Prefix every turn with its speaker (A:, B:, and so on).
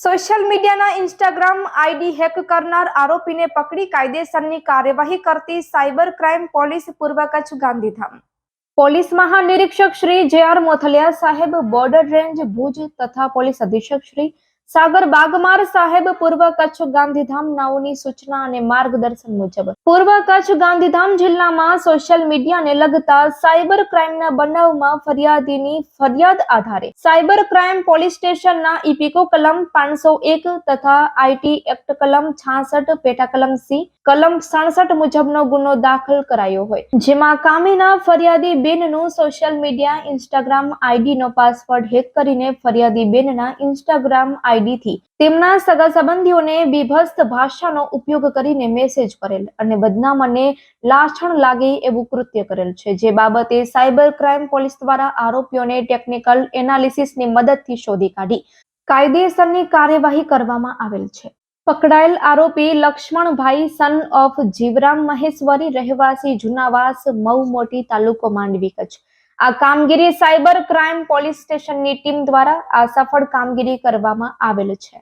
A: Social મીડિયાના Instagram ID hack કરનાર આરોપીને પકડી કાયદેસરની કાર્યવાહી કરતી સાયબર ક્રાઇમ પોલીસ પૂર્વ કચ્છ ગાંધીધામ. પોલીસ મહાનિરીક્ષક શ્રી જે આર મોથલિયા સાહેબ બોર્ડર રેન્જ ભુજ તથા પોલીસ અધિક્ષક શ્રી સાગર બાગમાર સાહેબ પૂર્વ કચ્છ ગાંધીધામ નાઓની સૂચના અને માર્ગદર્શન મુજબ. પૂર્વ કચ્છ ગાંધીધામ જિલ્લામાં સોશિયલ મીડિયાને લગતા સાયબર ક્રાઇમના બનાવમાં ફરિયાદીની ફરિયાદ આધારે સાયબર ક્રાઇમ પોલીસ સ્ટેશનના ઇપિકો કલમ પાંચસો એક તથા આઈટી એક્ટ કલમ છાસઠ, પેટા કલમ સી કલમ સડસઠ મુજબનો ગુનો દાખલ કરાયો હોય. જેમાં કામીના ફરિયાદી બેનનું સોશિયલ મીડિયા ઇન્સ્ટાગ્રામ આઈડીનો પાસવર્ડ હેક કરીને ફરિયાદી બેનના ઇન્સ્ટાગ્રામ આઈડીથી તેમના સગા સંબંધીઓને બીભત્સ ભાષાનો ઉપયોગ કરીને મેસેજ કરેલ અને બદનામ અને લાછણ લાગે એવું કૃત્ય કરેલ છે. જે બાબતે સાયબર ક્રાઇમ પોલીસ દ્વારા આરોપીઓને ટેકનિકલ એનાલિસિસની મદદથી શોધી કાઢી. કાયદેસરની કાર્યવાહી કરવામાં આવેલ છે. પકડાયેલ આરોપી લક્ષ્મણભાઈ સન ઓફ જીવરામ મહેશ્વરી, રહેવાસી જુનાવાસ મઉ મોટી તાલુકો માંડવી કચ્છ. આ કામગીરી સાયબર ક્રાઇમ પોલીસ સ્ટેશનની ટીમ દ્વારા આ સફળ કામગીરી કરવામાં આવેલ છે.